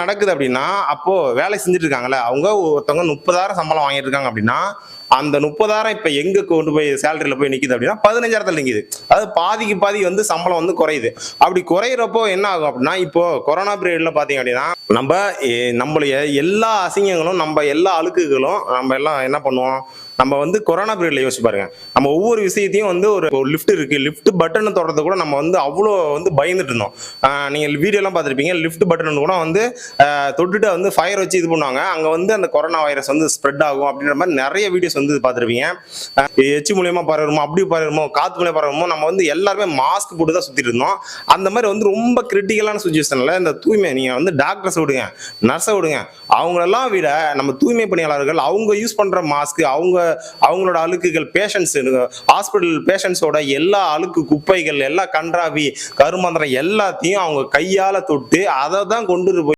நடக்குது அப்படின்னா அப்போ வேலை செஞ்சுட்டு இருக்காங்கல்ல அவங்க ஒருத்தவங்க முப்பதாயிரம் சம்பளம் வாங்கிட்டு இருக்காங்க அப்படின்னா அந்த முப்பதாயிரம் இப்ப எங்க கொண்டு போய் சேலரியில போய் நிக்குது அப்படின்னா பதினஞ்சாயிரத்துல நிக்குது. அதாவது பாதிக்கு பாதி வந்து சம்பளம் வந்து குறையுது. அப்படி குறையிறப்போ என்ன ஆகும் அப்படின்னா இப்போ கொரோனா பீரியட்ல பாத்தீங்க அப்படின்னா நம்ம நம்மளுடைய எல்லா அசிங்கங்களும் நம்ம எல்லா அழுக்குகளும் நம்ம எல்லாம் என்ன பண்ணுவோம்? நம்ம வந்து கொரோனா பீரியட்ல யோசிச்சு பாருங்க. நம்ம ஒவ்வொரு விஷயத்தையும் வந்து ஒரு லிஃப்ட் இருக்கு. லிஃப்ட் பட்டன் தொடர்றது கூட நம்ம வந்து அவ்வளோ வந்து பயந்துட்டு இருந்தோம். நீங்க வீடியோலாம் பார்த்துருப்பீங்க. லிஃப்ட் பட்டன் கூட வந்து தொட்டுட்டு வந்து ஃபயர் வச்சு இது பண்ணுவாங்க. அங்க வந்து அந்த கொரோனா வைரஸ் வந்து ஸ்ப்ரெட் ஆகும் அப்படின்ற மாதிரி நிறைய வீடியோஸ் வந்து பார்த்துருப்பீங்க. எச்சு மூலியமா பரவுமோ அப்படி பரவுமோ காத்து மூலியமா பரவுமோ நம்ம வந்து எல்லாருமே மாஸ்க் போட்டு தான் சுத்திட்டு இருந்தோம். அந்த மாதிரி வந்து ரொம்ப கிரிட்டிக்கலான சுச்சுவேஷன்ல இந்த தூய்மை நீங்க வந்து டாக்டர்ஸ் விடுங்க நர்ஸை விடுங்க. அவங்களெல்லாம் விட நம்ம தூய்மை பணியாளர்கள் அவங்க யூஸ் பண்ற மாஸ்க் அவங்க அவங்களோட அழுக்குகள் பேஷண்ட்ஸ் ஹாஸ்பிட்டல் பேஷண்ட்ஸோட எல்லா அழுக்கு குப்பைகள் எல்லா கன்றாவி கருமந்திரம் எல்லாத்தையும் அவங்க கையால் தொட்டு அதை தான் கொண்டு போய்